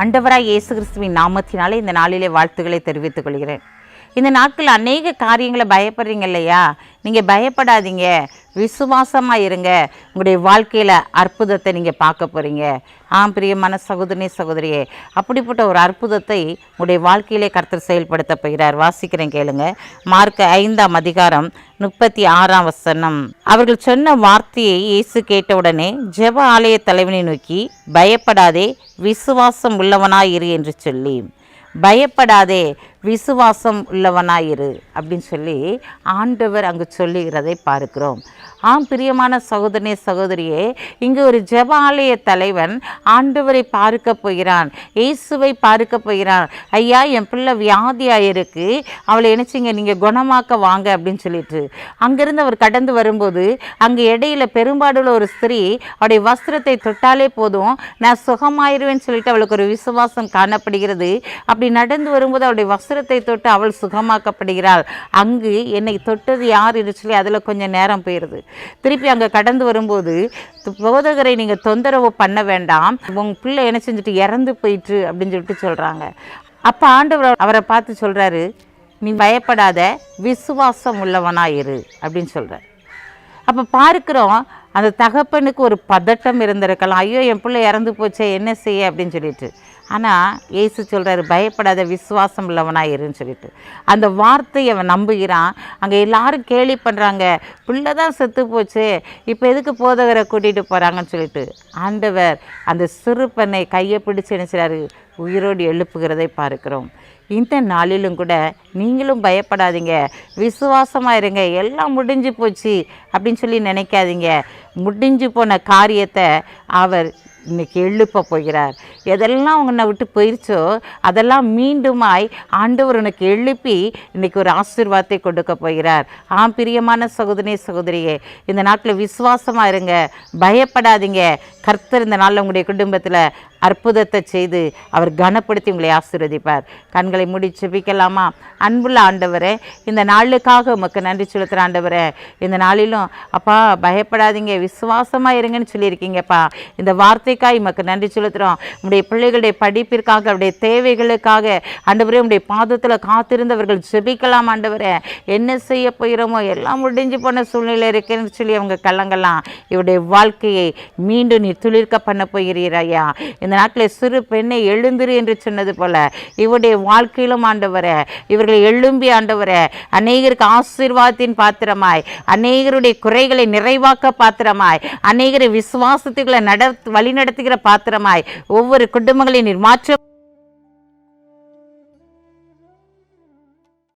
ஆண்டவராய் இயேசு கிறிஸ்துவின் நாமத்தினாலே இந்த நாளிலே வாழ்த்துக்களை தெரிவித்துக் கொள்கிறேன். இந்த நாட்கள் அநேக காரியங்களை பயப்படுறீங்க இல்லையா? நீங்கள் பயப்படாதீங்க. விசுவாசமாக இருங்க. உங்களுடைய வாழ்க்கையில் அற்புதத்தை நீங்கள் பார்க்க போகிறீங்க ஆம் பிரியமான சகோதரனே சகோதரியே அப்படிப்பட்ட ஒரு அற்புதத்தை உங்களுடைய வாழ்க்கையிலே கருத்து செயல்படுத்த போகிறார். வாசிக்கிறேன் கேளுங்க. மார்க் ஐந்தாம் அதிகாரம் முப்பத்தி ஆறாம் வசனம். அவர்கள் சொன்ன வார்த்தையை இயேசு கேட்டவுடனே ஜெப ஆலய தலைவனை நோக்கி பயப்படாதே விசுவாசம் உள்ளவனாயிரு என்று சொல்லி பயப்படாதே விசுவாசம் உள்ளவனாயிரு அப்படின்னு சொல்லி ஆண்டவர் அங்கு சொல்லுகிறதை பார்க்கிறோம். ஆம் பிரியமான சகோதரனே சகோதரியே இங்கு ஒரு ஜெப ஆலய தலைவன் ஆண்டவரை பார்க்க போகிறான். இயேசுவை பார்க்க போகிறான். ஐயா என் பிள்ளை வியாதியாக இருக்கு அவளை நினச்சிங்க நீங்கள் குணமாக்க வாங்க அப்படின்னு சொல்லிட்டு. அங்கேருந்து அவர் கடந்து வரும்போது அங்கே இடையில பெரும்பாடுள்ள ஒரு ஸ்திரீ அவருடைய வஸ்திரத்தை தொட்டாலே போதும் நான் சுகமாயிருவேன்னு சொல்லிட்டு அவளுக்கு ஒரு விசுவாசம் காணப்படுகிறது. அப்படி நடந்து வரும்போது அவளுடைய வஸ்திரத்தை தொட்டு அவள் சுகமாக்கப்படுகிறாள். அங்கு என்னை தொட்டது யார் என்று அதில் கொஞ்சம் நேரம் போயிடுது திருப்பி அங்கே கடந்து வரும்போது போதகரை நீங்கள் தொந்தரவு பண்ண வேண்டாம். உங்கள் பிள்ளை என்ன செஞ்சுட்டு இறந்து போயிட்டு அப்படின்னு சொல்லிட்டு சொல்கிறாங்க அப்போ ஆண்டவர் அவரை பார்த்து சொல்கிறாரு நீ பயப்படாத விசுவாசம் உள்ளவனாயிரு அப்படின்னு சொல்கிறார் அப்போ பார்க்குறோம் அந்த தகப்பனுக்கு ஒரு பதட்டம் இருந்திருக்கலாம். ஐயோ என் பிள்ளை இறந்து போச்சே என்ன செய்ய? அப்படின்னு சொல்லிட்டு. ஆனால் ஏசு சொல்கிறாரு பயப்படாத விசுவாசம் உள்ளவனாக இருன்னு சொல்லிட்டு. அந்த வார்த்தையை அவன் நம்புகிறான். அங்கே எல்லாரும் கேலி பண்ணுறாங்க பிள்ளை தான் செத்து போச்சு இப்போ எதுக்கு போதகரை கூட்டிகிட்டு போகிறாங்கன்னு சொல்லிட்டு ஆண்டவர் அந்த சிறு பெண்ணை கையை பிடிச்சு என்ன உயிரோடு எழுப்புகிறதை பார்க்கிறோம். இந்த நாளிலும் கூட நீங்களும் பயப்படாதீங்க. விசுவாசமாக இருங்க. எல்லாம் முடிஞ்சு போச்சு அப்படின்னு சொல்லி நினைக்காதீங்க. முடிஞ்சு போன காரியத்தை அவர் இன்னைக்கு எழுப்ப போகிறார். எதெல்லாம் உன்னை விட்டு போயிருச்சோ அதெல்லாம் மீண்டுமாய் ஆண்டவர் உனக்கு எழுப்பி இன்னைக்கு ஒரு ஆசீர்வாதத்தை கொடுக்க போகிறார். ஆ பிரியமான சகோதரி சகோதரியே இந்த நாட்டில் விசுவாசமாக இருங்க. பயப்படாதீங்க. கர்த்தர் இந்த நாளில் உங்களுடைய குடும்பத்தில் அற்புதத்தை செய்து அவர் கனப்படுத்தி உங்களை ஆசீர்வதிப்பார். கண்களை மூடி செபிக்கலாமா? அன்புள்ள ஆண்டவரே இந்த நாளுக்காக உமக்கு நன்றி செலுத்துகிற ஆண்டவரே இந்த நாளிலும் அப்பா பயப்படாதீங்க விசுவாசமாக இருங்கன்னு சொல்லியிருக்கீங்கப்பா. இந்த வார்த்தைக்காய் உமக்கு நன்றி செலுத்துகிறோம் உங்களுடைய பிள்ளைகளுடைய படிப்பிற்காக அவருடைய தேவைகளுக்காக ஆண்டவரே உங்களுடைய பாதத்தில் காத்திருந்தவர்கள் செபிக்கலாம் ஆண்டவரே. என்ன செய்ய போகிறோமோ எல்லாம் முடிஞ்சு போன சூழ்நிலை இருக்குன்னு சொல்லி அவங்க கலங்கலாம். இவருடைய வாழ்க்கையை மீண்டும் நீ துளிர்க்க பண்ண போகிறீர் ஐயா. இந்த நாட்டில் சிறு பெண்ணை எழுந்திரு என்று சொன்னது போல இவருடைய வாழ்க்கையிலும் ஆண்டவரே இவர்களை எழும்பி ஆண்டவரே அநேகருக்கு ஆசீர்வாதத்தின் பாத்திரமாய் அநேகருடைய குறைகளை நிறைவாக்க பாத்திரமாய் அநேகரை விசுவாசத்துக்களை நட வழிநடத்துகிற பாத்திரமாய் ஒவ்வொரு குடும்பங்களையும் நீர்